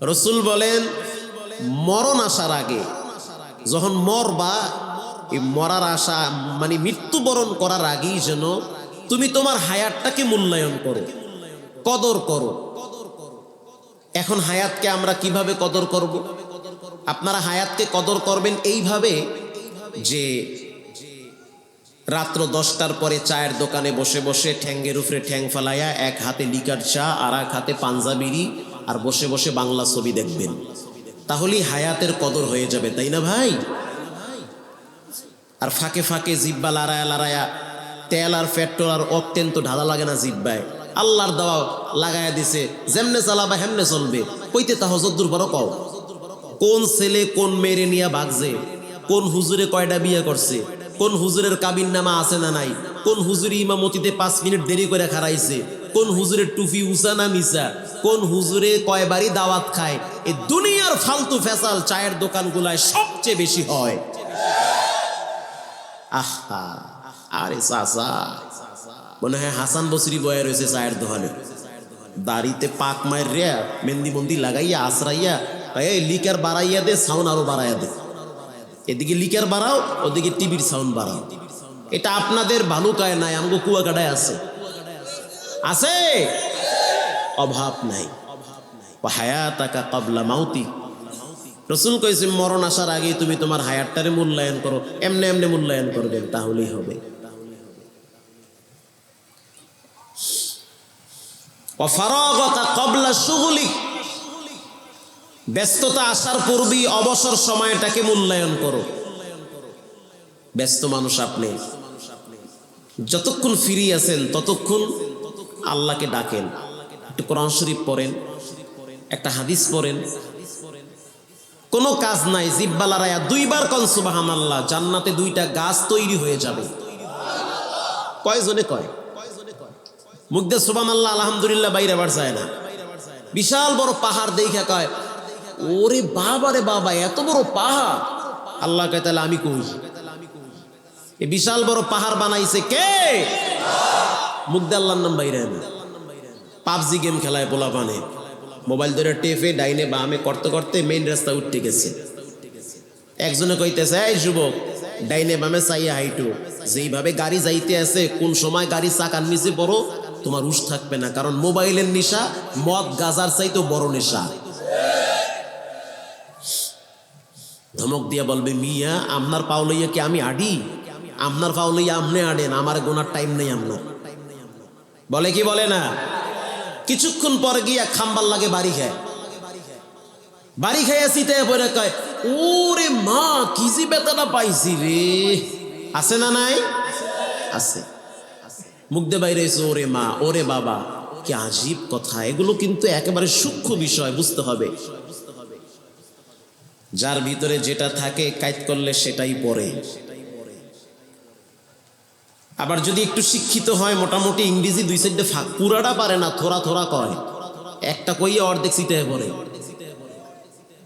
রসুল বলেন, মরণ আসার আগে যখন মরবা, এই মরার আশা মানে মৃত্যুবরণ করার আগেই যেন তুমি তোমার হায়াতটাকে মূল্যায়ন করো, কদর করো। এখন হায়াতকে আমরা কীভাবে কদর করব? আপনারা হায়াতকে কদর করবেন এইভাবে যে রাত্র দশটার পরে চায়ের দোকানে বসে বসে ঠ্যাঙ্গের উপরে ঠ্যাং ফালাইয়া এক হাতে লিকার চা, আর এক হাতে পাঞ্জাবিরি আর বসে বসে বাংলা ছবি দেখবেন। তাহলেই হায়াতের কদর হয়ে যাবে, তাই না ভাই? আর ফাঁকে ফাঁকে জিব্বা লাড়ায়া লাড়ায়া, তেল আর পেট্রোল আর অত্যন্ত ঢালা লাগে না জিব্বায়। আল্লাহর দেওয়া লাগায়া দিছে, যেমনে চালাবা হেমনে চলবে। কইতে তা হজর বড় কও। কোন ছেলে কোন মেরে নিয়ে ভাগছে? কোন হুজুরে কয়টা বিয়ে করছে? কোন হুজুরের কাবিন নামা আছে না নাই? কোন হুজুরি ইমামতিতে পাঁচ মিনিট দেরি করে খারাইছে কোন হুজুরের টুফি উসা না কোন হুজুরে কয়বারই দাওয়াত খায়? এই দুনিয়ার ফালতু ফেসাল চায়ের দোকানগুলায় সবচেয়ে বেশি হয়। আহা আরে চাচা। মনে হয় হাসান বসরি বয়ে রয়েছে চায়ের দোকানে। দাড়িতে পাক মায়ের রে মেহেন্দি মন্দি লাগাইয়া আশ্রাইয়া এই লিকার বাড়াইয়া দে সাউন্ড আরও বাড়াইয়া দে। এদিকে লিকার বাড়াও, ওদিকে টিভির সাউন্ড বাড়াও। এটা আপনাদের ভালুকায় নাই, আমগো কুয়াকাটায় আছে। আছে? অভাব নাই। হায়াতাকা কাবলা মাউতি। রসুল কইছে, মরণ আসার আগেই তুমি তোমার হায়াতটারে মূল্যায়ন করো, এমনি এমনি মূল্যায়ন করবেন তাহলেই হবে। অফারগতা কবলা সুগুলিক ব্যস্ততা আসার পূর্বেই অবসর সময়টাকে মূল্যায়ন করো। ব্যস্ত মানুষ আপনি। যতক্ষণ ফ্রি আছেন, ততক্ষণ আল্লাহকে ডাকেন, একটু কোরআন শরীফ পড়েন, একটা হাদিস পড়েন। কোনো কাজ নাই জিব্বালারায়া দুইবার কন সুবাহান আল্লাহ জান্নাতে দুইটা গাছ তৈরি হয়ে যাবে। কয়জনে কয়? মুগ্ধে সুবান আল্লাহ আলহামদুলিল্লাহ বাইরে বার যায় না। বিশাল বড় পাহাড় দেখা কয়, ওরে বাবা রে বাবা, এত বড় পাহাড়! আল্লাহ কয়, তাহলে আমি কই? বিশাল বড় পাহাড় বানাইছে কে? মুগ্ধে আল্লাহর নাম বাইরে না পাবজি গেম খেলায় পোলা পানে মোবাইল ধরে টেফে ডাইনে, বামে, করতে করতে মেইন রাস্তা উঠতে গেছে। একজনে কইতেছে, এই যুবক, ডাইনে, বামে, চাইয়া হাইটু। যেইভাবে গাড়ি যাইতে আছে, কোন সময় গাড়ি চাকার নিচে পড়ো, তোমার উস থাকবে না। কারণ মোবাইলের নেশা, মদ, গাজার চাইতো বড় নেশা। ধমক দিয়া বলবে, মিয়া, আপনার পাও লইয়া কি আমি আডি? আপনার পাও লইয়া আপনি আডেন, আমার গোনার টাইম নেই আপনার। বলে কি বলে না? কিছুক্ষণ পরে গিয়া খাম্বার লাগে বাড়ি খায়। বাড়ি খাইয়া শীতে পরে কয়, ওরে মা, কি যে বেতাটা পাইছি রে। আছে না নাই? আছে। মুগ্ধে বাইরে এসে, ওরে মা, ওরে বাবা, কি আজীব কথা। এগুলো কিন্তু একেবারে সূক্ষ্ম বিষয়, বুঝতে হবে। যার ভিতরে যেটা থাকে কাইত করলে সেটাই পড়ে। আবার যদি একটু শিক্ষিত হয়, মোটামুটি ইংরেজি দুই সাইডে পুরাটা পারে না, থোড়া থোড়া কয়। একটা কইয়া অর্ধেক সিটে পড়ে।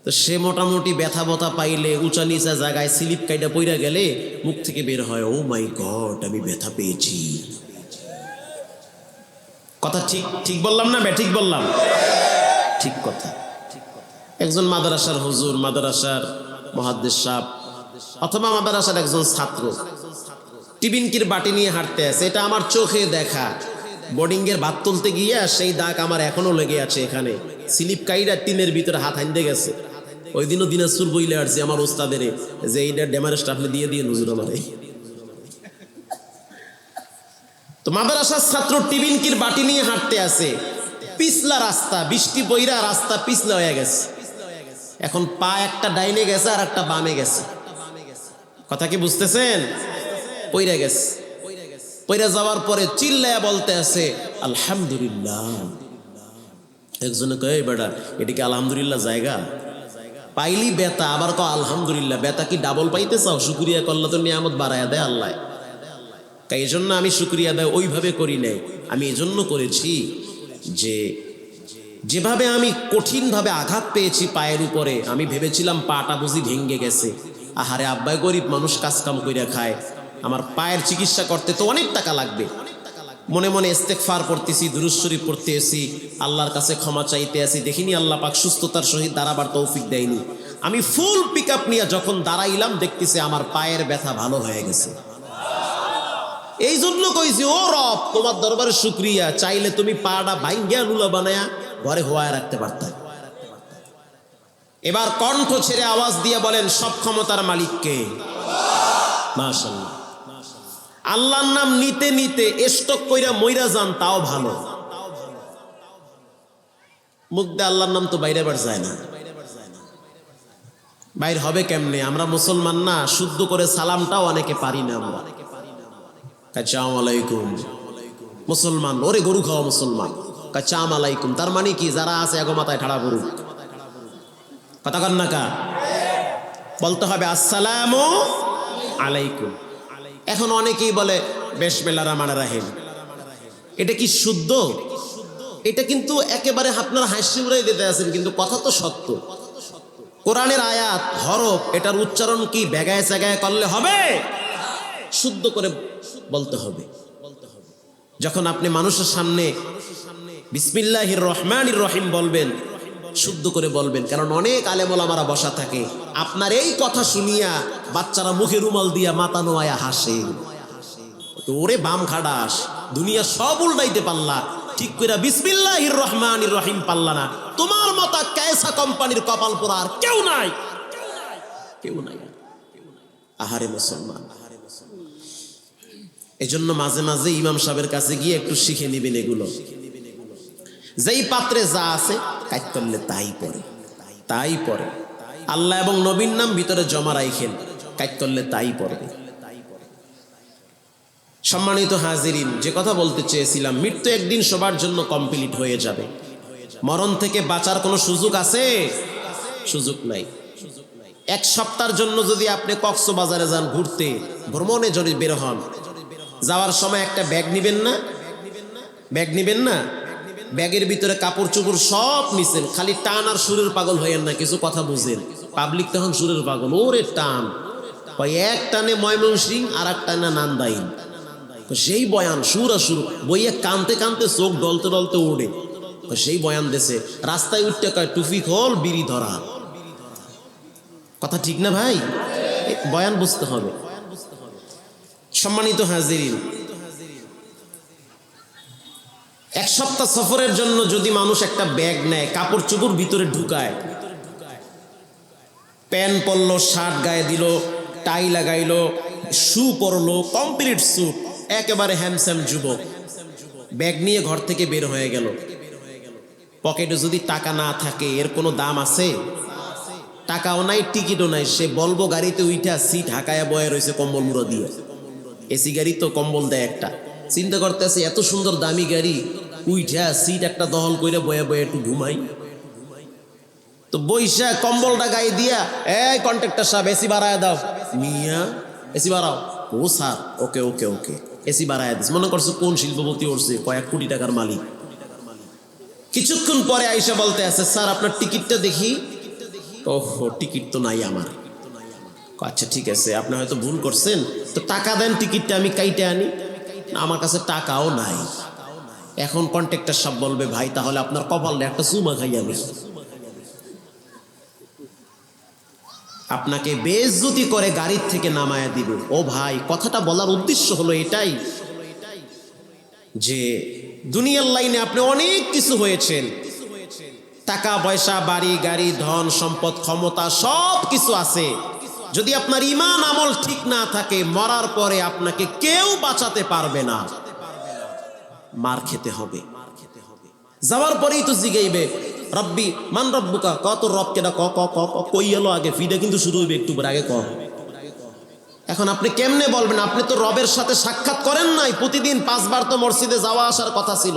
তো সে মোটামুটি ব্যথা বথা পাইলে উঁচা নিচা জায়গায় স্লিপ কাইটা পইরা গেলে মুখ থেকে বের হয় ও মাই গড আমি ব্যথা পেয়েছি। কথা ঠিক ঠিক বললাম না ঠিক বললাম? ঠিক কথা। একজন মাদ্রাসার হুজুর, মাদ্রাসার মহাদ্দেশ সাহ অথবা মাদ্রাসার একজন ছাত্র টিবিনকির বাটি নিয়ে হাঁটতে আছে এটা আমার চোখে দেখা। বোর্ডিংয়ের ভাত তুলতে গিয়ে সেই দাগ আমার এখনও লেগে আছে এখানে। স্লিপ কাইরা টিনের ভিতরে হাত হাইন্দে গেছে। ওই দিনও দিনাজপুর বইলে আসছে আমার ওস্তাদের, যে এইটা ডেমারেস্ট আপনি দিয়ে দিয়ে নজর আমারে। তো মাদ্রাসার ছাত্র টিবিনকির বাটি নিয়ে হাঁটতে আছে পিছলা রাস্তা, বৃষ্টি বইরা রাস্তা পিছলা হয়ে গেছে। এখন পা একটা ডাইনে গেছে আর একটা বামে গেছে। কথা কি বুঝতেছেন? পইরা গেছে। পইরা যাওয়ার পরে চিল্লায়া বলতে আছে, আলহামদুলিল্লাহ। একজনে কয়ে বেটা এটিকে আলহামদুলিল্লাহ জায়গা? পাইলি বেতা, আবার ক আলহামদুলিল্লাহ। বেতা কি ডাবল পাইতে চাও? শুক্রিয়া করলে তো নিয়ামত বাড়ায় দেয় আল্লাহ। তাই এই জন্য আমি শুক্রিয়া দেয় ওইভাবে করি নাই। আমি এই জন্য করেছি যে, যেভাবে আমি কঠিনভাবে আঘাত পেয়েছি পায়ের উপরে, আমি ভেবেছিলাম পাটা বুঝি ভেঙ্গে গেছে। আহারে, আব্বাই গরিব মানুষ কাজ কাম কইরা খায়। আমার পায়ের চিকিৎসা করতে তো অনেক টাকা লাগবে। মনে মনে ইস্তেকফার পড়তেছি দুরুশ্বরী পড়তে এসি আল্লাহর কাছে ক্ষমা চাইতে আসি দেখিনি আল্লাহ পাক সুস্থতার সহিত দাঁড়াবার তৌফিক দেয়নি। আমি ফুল পিক আপ নিয়ে যখন দাঁড়াইলাম, দেখতেছি আমার পায়ের ব্যথা ভালো হয়ে গেছে। এই জন্য কইছি, ও রব, তোমার দরবারে শুক্রিয়া। চাইলে তুমি পাটা ভাঙ্গিয়া লুলা বানায়া ঘরে হওয়ায় রাখতে পারতাম এবার কণ্ঠ ছেড়ে আওয়াজ দিয়ে বলেন, সব ক্ষমতার মালিককে। মাশাল্লাহ আল্লাহর নাম নিতে নিতে স্টক কইরা মইরা যান, তাও ভালো। মুখ দিয়ে আল্লাহর নাম তো বাইরে বার যায় না। বাইর হবে কেমনে? আমরা মুসলমান না, শুদ্ধ করে সালামটাও অনেকে পারি না আমরা। কাচাম আলাইকুম। মুসলমান, ওরে গরু খাওয়া মুসলমান। কাচাম আলাইকুম। তার মানে কি? যারা আছে এগো মাথায় ঠাড়া গরু। কথা কন না কা? বলতে হবে আসসালামু আলাইকুম। এখন অনেকেই বলে, বেশ বেশবেলা রামানা রাহিম। এটা কি শুদ্ধ? এটা কিন্তু একেবারে আপনার হাসি উড়াই দিতে আছেন, কিন্তু কথা তো সত্য। কোরআনের আয়াত, হরফ, এটার উচ্চারণ কি বেগায় চেগায় করলে হবে? শুদ্ধ করে বলতে হবে। যখন আপনি মানুষের সামনে বিসমিল্লাহির রহমানির রহিম বলবেন শুদ্ধ করে বলবেন, কারণ অনেক আলেমোলামারা বসা থাকে। আপনার এই কথা শুনিয়া বাচ্চারা মুখে রুমাল দিয়া মাথা নোয়া হাসে। ওরে বাম খাডাস, দুনিয়া সব উল্টাইতে পারলা। ঠিক করে বিসমিল্লাহির রহমানির রহিম পাল্লা না। তোমার মতো ক্যাসা কোম্পানির কপাল পোড়া আর কেউ নাই। কেউ নাই আহারে মুসলমান। এজন্য মাঝে মাঝে ইমাম সাহেবের কাছে গিয়ে একটু শিখে নেবেন এগুলো। যেই পাত্রে যা আছে করলে তাই পরে তাই পরে আল্লাহ এবং নবীন নাম ভিতরে জমা রাইখেন করলে তাই পড়বে সম্মানিত হাজিরিন, যে কথা বলতে চেয়েছিলাম, মৃত্যু একদিন সবার জন্য কমপ্লিট হয়ে যাবে। মরণ থেকে বাঁচার কোনো সুযোগ আছে? সুযোগ নাই। এক সপ্তাহের জন্য যদি আপনি কক্সবাজারে যান ঘুরতে, ভ্রমণে যদি বের হন, যাওয়ার সময় একটা ব্যাগ নিবেন না? ব্যাগ নিবেন না? ব্যাগের ভিতরে কাপড় চোপড় সব নিছেন, খালি টান আর সুরের পাগল হইয়েন না, কিছু কথা বুঝেন। পাবলিক তখন সুরের পাগল, ওরে টান। এক টানে ময়মনসিং আর এক টানে নান্দাইন। তো সেই বয়ান সুর আর সুর, বইয়ে কানতে কানতে চোখ ডলতে ডলতে ওড়ে। তো সেই বয়ান দেশে রাস্তায় উঠতে কয় টুফি খোল, বিড়ি ধরা। কথা ঠিক না ভাই? বয়ান বুঝতে হবে। সম্মানিত হাজিরিন এক সপ্তাহ সফরের জন্য যদি মানুষ একটা ব্যাগ নেয়, কাপড় চোপড় ভিতরে ঢুকায়। প্যান্ট পরলো, শার্ট গায়ে দিল, টাই লাগাইলো, শু পরলো, কমপ্লিট স্যুট একেবারে হ্যামস্যাম যুবক। ব্যাগ নিয়ে ঘর থেকে বের হয়ে গেল। পকেটে যদি টাকা না থাকে, এর কোনো দাম আছে? টাকাও নাই, টিকিটও নাই। সে বলব, গাড়িতে উইঠা, সিট হাকায়া বয়ে রয়েছে কম্বল মুড়ো দিয়ে। এসি গাড়ি তো কম্বল দেয় একটা। চিন্তা করতেছে, এত সুন্দর দামি গাড়ি, উইঠা সিট একটা দহল করে বয়ে বয়ে একটু ঘুমাই। তো বৈশা কম্বলটা গায়ে দিয়া, এই কন্ট্রাক্টর সাহেব, এসি বাড়ায় দাও। মিয়া? এসি বাড়াও। ও sir, okay okay okay, AC বাড়ায় দিস মনে করছ কোন শিল্পপতি উঠছে, কয়েক কোটি টাকার মালিক। কিছুক্ষণ পরে আইসা বলতে আছে, স্যার, আপনার টিকিটটা দেখি। ওহো, টিকিট তো নাই আমার। আচ্ছা ঠিক আছে, আপনি হয়তো ভুল করছেন। তো টাকা দেন, টিকিটটা আমি কাইটে আনি। আমার কাছে টাকাও নাই। এখন কন্ট্রাক্টর সব বলবে, ভাই, তাহলে আপনার কপালে একটা চুমা খাই আমি আপনাকে বেজ্জতি করে গাড়ির থেকে নামায়া দিবে। ও ভাই, কথাটা বলার উদ্দেশ্য হলো এটাই যে, দুনিয়ার লাইনে আপনি অনেক কিছু হয়েছেন। টাকা পয়সা বাড়ি, গাড়ি, ধন, সম্পদ, ক্ষমতা সব কিছু আছে। যদি আপনার ইমান আমল ঠিক না থাকে, মরার পরে আপনাকে কেউ বাঁচাতে পারবে না। মার খেতে হবে। যাওয়ার পরেই তো জিগাইবে, রব্বি, মান রব্বুকা কত রব কেডা ক ক ক কই এলো আগে ফিডা কিন্তু শুরু হইবে একটু আগে ক। এখন আপনি কেমনে বলবেন, আপনি তো রবের সাথে সাক্ষাৎ করেন নাই, প্রতিদিন পাঁচবার তো মসজিদে যাওয়া আসার কথা ছিল।